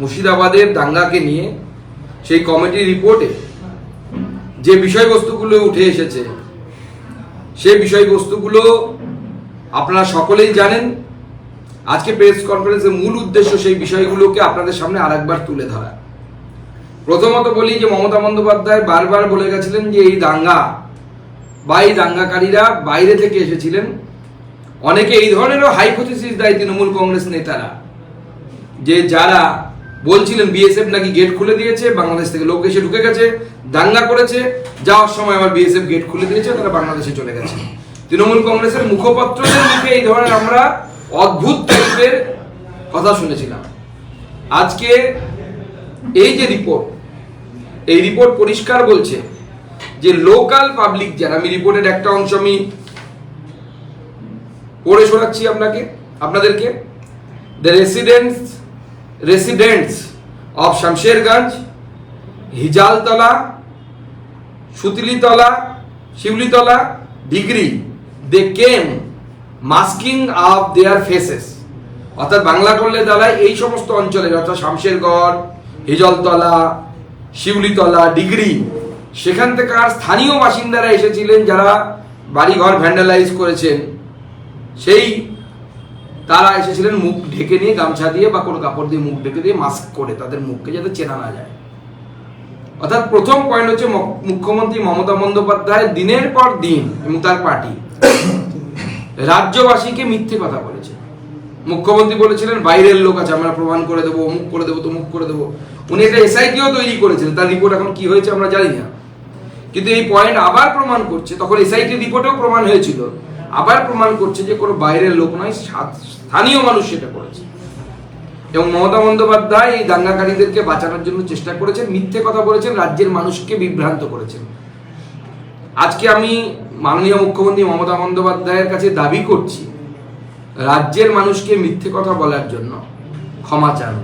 মুর্শিদাবাদের দাঙ্গাকে নিয়ে সেই কমিটির রিপোর্টে যে বিষয়বস্তুগুলো উঠে এসেছে, সেই বিষয়বস্তুগুলো আপনারা সকলেই জানেন। আজকে প্রেস কনফারেন্সের মূল উদ্দেশ্য সেই বিষয়গুলোকে আপনাদের সামনে আরেকবার তুলে ধরা। প্রথমত বলি যে মমতা বন্দ্যোপাধ্যায় বারবার বলে গেছিলেন যে এই দাঙ্গা বা এই দাঙ্গাকারীরা বাইরে থেকে এসেছিলেন। অনেকে এই ধরনেরও হাইপোথিসিস দেয় তৃণমূল কংগ্রেস নেতারা যে যারা বলছিলেন বিএসএফ নাকি গেট খুলে দিয়েছে, বাংলাদেশ থেকে লোক এসে ঢুকে গেছে, দাঙ্গা করেছে, যাওয়ার সময় আবার বিএসএফ গেট খুলে দিয়েছে, তারা বাংলাদেশে চলে গেছে। তৃণমূল কংগ্রেসের মুখপত্রদের মুখে এই ধরনের আমরা অদ্ভুত টাইপের কথা শুনেছিলাম। আজকে এই যে রিপোর্ট, এই রিপোর্ট পরিষ্কার বলছে যে লোকাল পাবলিক যারা, আমি রিপোর্টের একটা অংশ আমি পড়ে শোনাচ্ছি আপনাকে, আপনাদেরকে the residents residents of Shamsherganj Hijaltala Sutlitala Shiulitala degree they came masking off their faces অর্থাৎ বাংলা করলে দাঁড়ায় এই সমস্ত অঞ্চলের অর্থাৎ শামশেরগড় হিজলতলা শিউলিতলা ডিগ্রি সেখান থেকে আর স্থানীয় বাসিন্দারা এসেছিলেন যারা বাড়িঘর ভ্যান্ডালাইজ করেছেন। সেই তারা এসেছিলেন মুখ ঢেকে নিয়ে, গামছা দিয়ে বা কোনো কাপড় দিয়ে মুখ ঢেকে দিয়ে মাস্ক করে তাদের মুখকে যাতে চেনা না যায়। অর্থাৎ প্রথম পয়েন্ট হচ্ছে মুখ্যমন্ত্রী মমতা বন্দ্যোপাধ্যায় দিনের পর দিন এবং তার পার্টি। রাজ্যবাসীকে মিথ্যে কথা বলেছে। মুখ্যমন্ত্রী বলেছিলেন, বাইরের লোক আছে, আমরা প্রমাণ করে দেবো, অমুক করে দেবো, তমুক করে দেবো। উনি একটা এসআইটিও তৈরি করেছিলেন, তার রিপোর্ট এখন কি হয়েছে আমরা জানি না। কিন্তু এই পয়েন্ট আবার প্রমাণ করছে, তখন এসআইটি রিপোর্টেও প্রমাণ হয়েছিল। আবার প্রমাণ করছে যে কোনো বাইরের লোক নয় স্থানীয় মানুষ সেটা করেছে। এবং মমতা বন্দ্যোপাধ্যায় এই দাঙ্গাকারীদেরকে বাঁচানোর জন্য চেষ্টা করেছেন, মিথ্যে কথা বলেছেন, রাজ্যের মানুষকে বিভ্রান্ত করেছেন। আজকে আমি মাননীয় মুখ্যমন্ত্রী মমতা বন্দ্যোপাধ্যায়ের কাছে দাবি করছি, রাজ্যের মানুষকে মিথ্যে কথা বলার জন্য ক্ষমা চান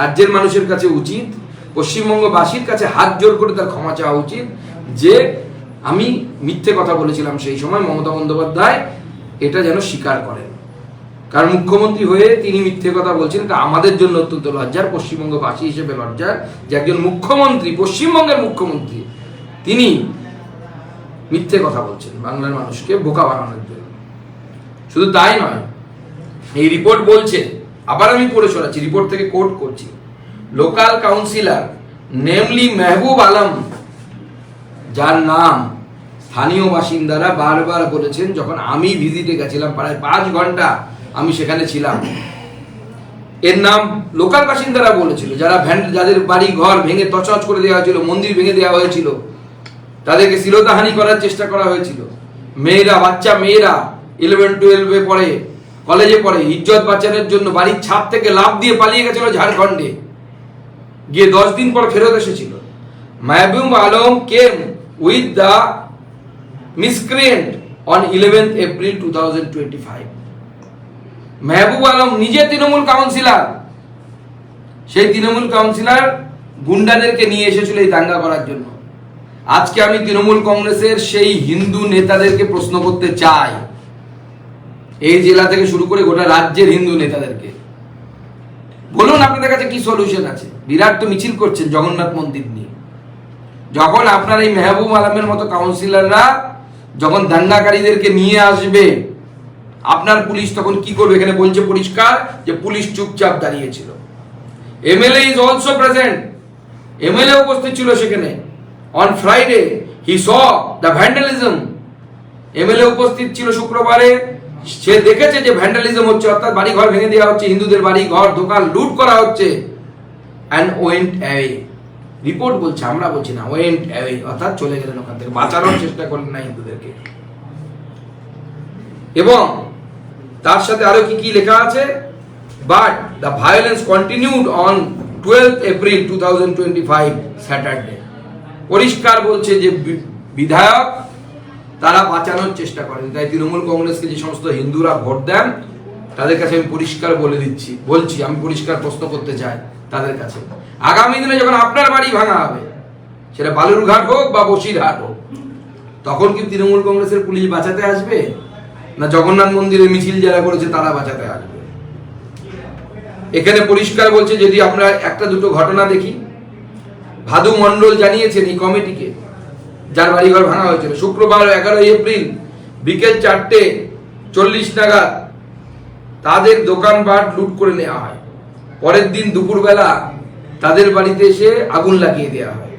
রাজ্যের মানুষের কাছে উচিত, পশ্চিমবঙ্গবাসীর কাছে হাত জোর করে তার ক্ষমা চাওয়া উচিত, যে আমি মিথ্যে কথা বলেছিলাম সেই সময় মমতা বন্দ্যোপাধ্যায় এটা যেন স্বীকার করেন। কারণ মুখ্যমন্ত্রী হয়ে তিনি মিথ্যে কথা বলছেন এটা আমাদের জন্য অত্যন্ত লজ্জার, পশ্চিমবঙ্গবাসী হিসেবে লজ্জার, যে একজন মুখ্যমন্ত্রী, পশ্চিমবঙ্গের মুখ্যমন্ত্রী, তিনি মিথ্যে কথা বলছেন বাংলার মানুষকে বোকা বানানোর জন্য। শুধু তাই নয়, এই রিপোর্ট বলছে, আবার আমি পড়ে শোনাচ্ছি, রিপোর্ট থেকে কোট করছি, local councillor namely Mehboob Alam যার নাম স্থানীয় বাসিন্দারা বারবার বলেছেন, যখন আমি ভিজিটে গেছিলাম, প্রায় পাঁচ ঘণ্টা আমি সেখানে ছিলাম। এর নাম লোকাল বাসিন্দারা বলেছিল, যারা ভ্যান, যাদের বাড়ি ঘর ভেঙে তছনছ করে দেওয়া হয়েছিল, মন্দির ভেঙে দেওয়া হয়েছিল, তাদেরকে শ্লীলতাহানি করার চেষ্টা করা হয়েছিল। মেয়েরা, বাচ্চা মেয়েরা ইলেভেন টুয়েলভে পড়ে কলেজে পড়ে, ইজ্জত বাঁচানোর জন্য বাড়ির ছাদ থেকে লাভ দিয়ে পালিয়ে গেছিল ঝাড়খণ্ডে। গিয়ে দশ দিন পর ফেরত এসেছিল। Mahbub Alam came on eleventh April two thousand twenty five Mehboob Alam নিজে তৃণমূল কাউন্সিলর। সেই তৃণমূল কাউন্সিলর গুন্ডাদেরকে নিয়ে এসেছিল এই দাঙ্গা করার জন্য। আজকে আমি তৃণমূল কংগ্রেসের সেই হিন্দু নেতাদেরকে প্রশ্ন করতে চাই। এই জেলা থেকে শুরু করে গোটা রাজ্যের হিন্দু নেতাদেরকে। বলুন, আপনাদের কাছে কি সলিউশন আছে? বিরাট তো মিছিল করছেন জগন্নাথ মন্দির নিয়ে। যখন আপনার এই মেহবুব আলমের মতো কাউন্সিলররা যখন দাঙ্গাকারীদেরকে নিয়ে আসবে, আপনার পুলিশ তখন কি করবে? এখানে বলছে পরিষ্কার যে পুলিশ চুপচাপ দাঁড়িয়েছিল। MLA is also present MLA উপস্থিত ছিল সেখানে। On Friday he saw the vandalism MLA উপস্থিত ছিল শুক্রবারে। সে দেখেছে যে ভ্যান্ডালিজম হচ্ছে, অর্থাৎ বাড়ি ঘর ভেঙে দেওয়া হচ্ছে, হিন্দুদের বাড়ি ঘর দোকান লুট করা হচ্ছে। অ্যান্ড ওয়েন্ট অ্যাওয়ে রিপোর্ট বলছে, আমরা বলছি না। ওয়েন্ট অ্যাওয়ে অর্থাৎ চলে গেলেন ওখান থেকে। বাঁচানোর চেষ্টা করলেন না হিন্দুদেরকে। এবং তার সাথে আরও কি কি লেখা আছে? But the violence continued on twelve April two thousand twenty five Saturday পরিষ্কার বলছে যে বিধায়ক, তারা বাঁচানোর চেষ্টা করেন। তাই তৃণমূল কংগ্রেসকে যে সমস্ত হিন্দুরা ভোট দেন, তাদের কাছে আমি পরিষ্কার বলে দিচ্ছি, বলছি, আমি পরিষ্কার প্রশ্ন করতে চাই। তাদের কাছে। আগামী দিনে যখন আপনার বাড়ি ভাঙা হবে, সেটা বালুরঘাট হোক বা বসিরহাট হোক, তখন কি তৃণমূল কংগ্রেসের পুলিশ বাঁচাতে আসবে? না জগন্নাথ মন্দিরে মিছিল যারা করেছে, তারা বাঁচাতে আসবে? এখানে পরিষ্কার বলছে, যদি আমরা একটা দুটো ঘটনা দেখি, ভাদু মণ্ডল জানিয়েছেন এই কমিটিকে, যার বাড়িঘর ভাঙা হয়েছিল। শুক্রবার এগারোই এপ্রিল বিকেল চারটে চল্লিশ নাগাদ তাদের দোকানপাট লুট করে নেওয়া হয়। পরের দিন দুপুরবেলা তাদের বাড়িতে এসে আগুন লাগিয়ে দেওয়া হয়।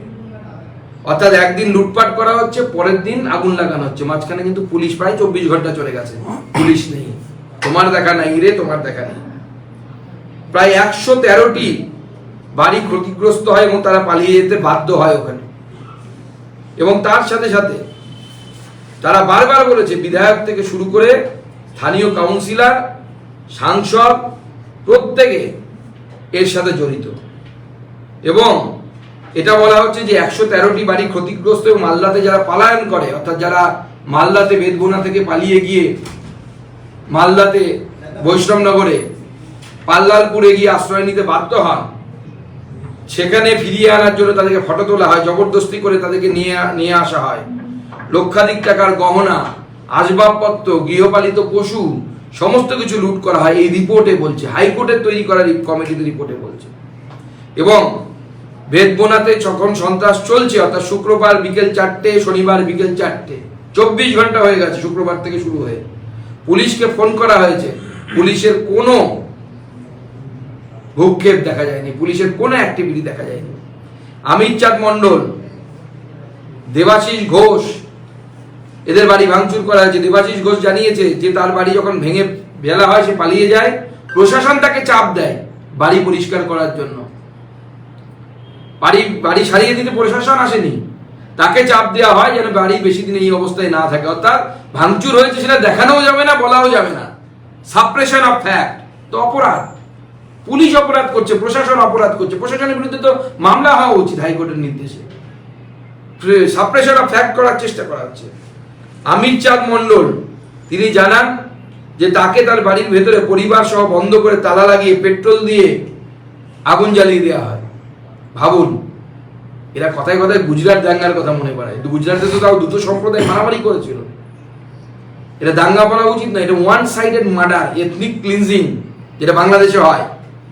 অর্থাৎ একদিন লুটপাট করা হচ্ছে, পরের দিন আগুন লাগানো হচ্ছে। মাঝখানে কিন্তু পুলিশ প্রায় চব্বিশ ঘণ্টা চলে গেছে। পুলিশ নেই। তোমার দেখা নাই রে, তোমার দেখা নেই। প্রায় একশো তেরোটি বাড়ি ক্ষতিগ্রস্ত হয় এবং তারা পালিয়ে যেতে বাধ্য হয় ওখানে। এবং তার সাথে সাথে তারা বারবার বলেছে, বিধায়ক থেকে শুরু করে স্থানীয় কাউন্সিলর, সাংসদ, প্রত্যেকে এর সাথে জড়িত। এবং এটা বলা হচ্ছে যে একশো তেরোটি বাড়ি ক্ষতিগ্রস্ত এবং মালদাতে যারা পালায়ন করে, অর্থাৎ যারা মালদাতে বেদবোনা থেকে পালিয়ে গিয়ে মালদাতে বৈষ্ণবনগরে পাল্লালপুরে গিয়ে আশ্রয় নিতে বাধ্য হন, সেখানে ফিরিয়ে আনার জন্য তাদেরকে ফটো তোলা হয়, জবরদস্তি করে তাদেরকে নিয়ে নিয়ে আসা হয়। লক্ষাধিক টাকার গহনা, আসবাবপত্র, গৃহপালিত পশু সমস্ত কিছু লুট করা হয়, এই রিপোর্টে বলছে, হাইকোর্টের তৈরি করা কমিটিতে রিপোর্টে বলছে। এবং বেদবোনাতে যখন সন্ত্রাস চলছে, অর্থাৎ শুক্রবার বিকেল চারটে, শনিবার বিকেল চারটে। চব্বিশ ঘণ্টা হয়ে গেছে শুক্রবার থেকে শুরু হয়ে। পুলিশকে ফোন করা হয়েছে, পুলিশের কোনো ভূক্ষেপ দেখা যায়নি, পুলিশের কোনো অ্যাক্টিভিটি দেখা যায়নি। অমিত চাঁদ মণ্ডল, দেবাশিস ঘোষ এদের বাড়ি ভাঙচুর করা হয়েছে। দেবাশিস ঘোষ জানিয়েছে যে তার বাড়ি যখন ভেঙে ফেলা হয়, সে পালিয়ে যায়। প্রশাসন তাকে চাপ দেয় বাড়ি পরিষ্কার করার জন্য। বাড়ি বাড়ি সারিয়ে দিতে প্রশাসন আসেনি। তাকে চাপ দেওয়া হয় যেন বাড়ি বেশি দিন এই অবস্থায় না থাকে। অর্থাৎ ভাঙচুর হয়েছে সেটা দেখানোও যাবে না, বলাও যাবে না। সাপ্রেশন অফ ফ্যাক্ট তো অপরাধ। পুলিশ অপরাধ করছে, প্রশাসন অপরাধ করছে। প্রশাসনের বিরুদ্ধে তো মামলা হওয়া উচিত হাইকোর্টের নির্দেশে। সাপ্রেশন অফ ফ্যাক্ট করার চেষ্টা করা হচ্ছে। আমির চাঁদ মণ্ডল, তিনি জানান যে তাকে তার বাড়ির ভেতরে পরিবার সহ বন্ধ করে তালা লাগিয়ে পেট্রোল দিয়ে আগুন জ্বালিয়ে দেওয়া হয়। ভাবুন, এরা কথায় কথায় গুজরাট দাঙ্গার কথা মনে পড়ে গুজরাটে তো তাও দুটো সম্প্রদায় মারামারি করেছিল। এটা দাঙ্গা করা উচিত না এটা one sided murder ethnic cleansing যেটা বাংলাদেশে হয়,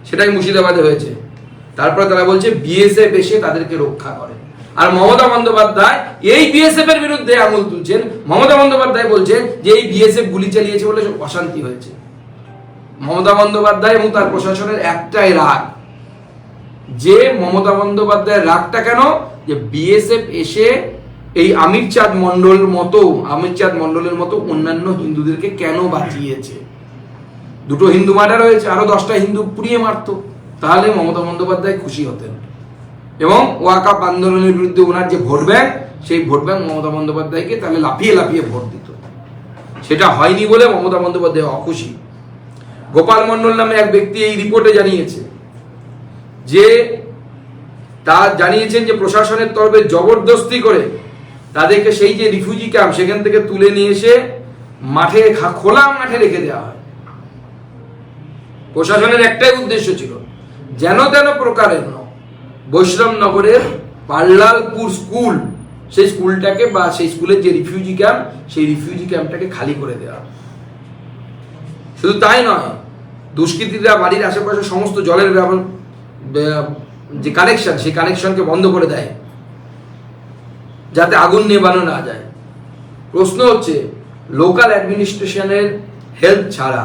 সেটাই মুর্শিদাবাদে হয়েছে। তারপরে তারা বলছে বিএসএফ এসে তাদেরকে রক্ষা করে। আর মমতা বন্দ্যোপাধ্যায়, এই বিএসএফ এর বিরুদ্ধে আঙুল তুলছেন। মমতা বন্দ্যোপাধ্যায় বলছেন যে এই বিএসএফ গুলি চালিয়েছে বলে অশান্তি হয়েছে। মমতা বন্দ্যোপাধ্যায় এবং তার প্রশাসনের একটাই রাগ। যে মমতা বন্দ্যোপাধ্যায়ের রাগটা কেন? যে বিএসএফ এসে এই আমির চাঁদ মন্ডল মতো, আমির চাঁদ মন্ডলের মতো অন্যান্য হিন্দুদেরকে কেন বাঁচিয়েছে? দুটো হিন্দু মার্ডার হয়েছে, আরও দশটা হিন্দু পুড়িয়ে মারতো। তাহলে মমতা বন্দ্যোপাধ্যায় খুশি হতেন। এবং ওয়াকাপ আন্দোলনের বিরুদ্ধে ওনার যে ভোট ব্যাংক, সেই ভোট ব্যাংক মমতা বন্দ্যোপাধ্যায়কে তাহলে লাফিয়ে লাফিয়ে ভোট দিত। সেটা হয়নি বলে মমতা বন্দ্যোপাধ্যায় অখুশি। গোপাল মণ্ডল নামে এক ব্যক্তি এই রিপোর্টে জানিয়েছে যে, তা জানিয়েছেন যে প্রশাসনের তরফে জবরদস্তি করে তাদেরকে সেই যে রিফিউজি ক্যাম্প, সেখান থেকে তুলে নিয়ে এসে মাঠে খোলা মাঠে রেখে দেওয়া হয়। প্রশাসনের একটাই উদ্দেশ্য ছিল, যেন তেন প্রকারের বৈষ্ণবনগরের পাল্লালপুর স্কুল, সেই স্কুলটাকে বা সেই স্কুলের যে রিফিউজি ক্যাম্প সেই রিফিউজি ক্যাম্পটাকে খালি করে দেওয়া শুধু তাই নয়, দুষ্কৃতীরা বাড়ির আশেপাশে সমস্ত জলের ব্যবহার যে কানেকশন সেই কানেকশনকে বন্ধ করে দেয়। যাতে আগুন নেবানো না যায়। প্রশ্ন হচ্ছে লোকাল অ্যাডমিনিস্ট্রেশনের হেল্প ছাড়া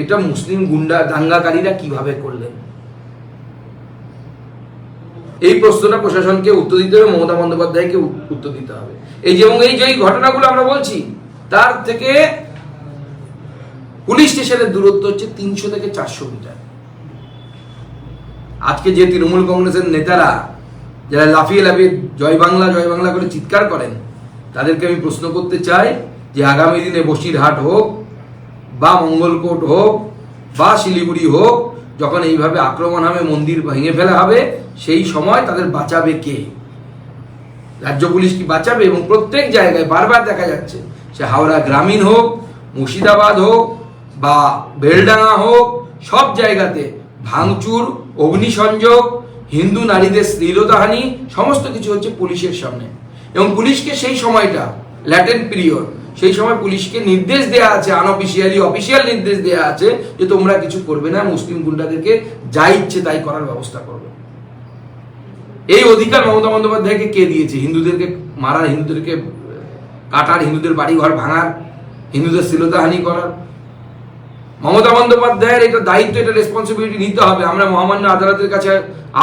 এটা মুসলিম গুন্ডা, দাঙ্গাকারীরা কীভাবে করলেন? এই প্রশ্নটা প্রশাসনকে উত্তর দিতে হবে, মমতা বন্দ্যোপাধ্যায়কে উত্তর দিতে হবে। এই যে এই যে ঘটনাগুলো আমরা বলছি, তার থেকে পুলিশ স্টেশনের দূরত্ব হচ্ছে তিনশো থেকে চারশো মিটার। আজকে যে তৃণমূল কংগ্রেসের নেতারা যারা লাফিয়ে লাফিয়ে জয় বাংলা জয় বাংলা করে চিৎকার করেন, তাদেরকে আমি প্রশ্ন করতে চাই যে আগামী দিনে বসিরহাট হোক, বা মঙ্গলকোট হোক, বা শিলিগুড়ি হোক, যখন এইভাবে আক্রমণ হবে, মন্দির ভেঙে ফেলা হবে সেই সময় তাদের বাঁচাবে কে? রাজ্য পুলিশ কি বাঁচাবে? এবং প্রত্যেক জায়গায় বারবার দেখা যাচ্ছে, সে হাওড়া গ্রামীণ হোক, মুর্শিদাবাদ হোক, বা বেলডাঙ্গা হোক, সব জায়গাতে ভাঙচুর, অগ্নিসংযোগ, হিন্দু নারীদের শ্লীলতাহানি, সমস্ত কিছু হচ্ছে পুলিশের সামনে। এবং পুলিশকে সেই সময়টা, ল্যাটেন্ট পিরিয়ড, সেই সময় পুলিশকে নির্দেশ দেয়া আছে আনঅফিসিয়ালি অফিসিয়াল নির্দেশ দেয়া আছে যে তোমরা কিছু করবে না, মুসলিম গুন্ডাদেরকে যা ইচ্ছে তাই করার ব্যবস্থা করবে। এই অধিকার মমতা বন্দ্যোপাধ্যায়কে কে দিয়েছে? হিন্দুদেরকে মারার, হিন্দুদেরকে কাটার, হিন্দুদের বাড়ি ঘর ভাঙার, হিন্দুদের শ্লীলতাহানি করার। মমতা বন্দ্যোপাধ্যায়ের এটা দায়িত্ব, এটা রেসপন্সিবিলিটি নিতে হবে। আমরা মহামান্য আদালতের কাছে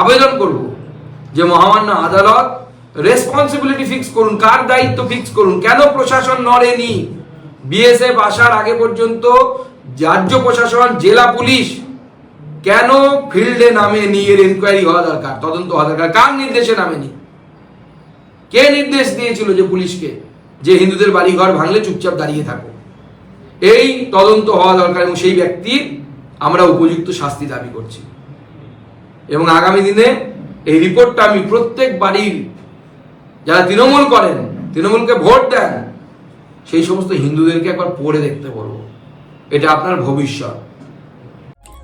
আবেদন করব যে মহামান্য আদালত রেসপন্সিবিলিটি ফিক্স করুন। কার দায়িত্ব ফিক্স করুন? কেন প্রশাসন নড়েনি? বিএসএফ আসার আগে পর্যন্ত রাজ্য প্রশাসন, জেলা পুলিশ কেন ফিল্ডে নামেনি এর এনকোয়ারি হওয়া দরকার? তদন্ত হওয়া দরকার। কার নির্দেশে নামেনি? কে নির্দেশ দিয়েছিল যে পুলিশকে? যে হিন্দুদের বাড়ি ঘর ভাঙলে চুপচাপ দাঁড়িয়ে থাকো। এই তদন্ত হওয়া দরকার এবং সেই ব্যক্তির আমরা উপযুক্ত শাস্তি দাবি করছি। এবং আগামী দিনে এই রিপোর্টটা আমি প্রত্যেক বাড়ির যারা তৃণমূল করেন, তৃণমূলকে ভোট দেন, সেই সমস্ত হিন্দুদেরকে একবার পড়ে দেখতে বলব। এটা আপনার ভবিষ্যৎ।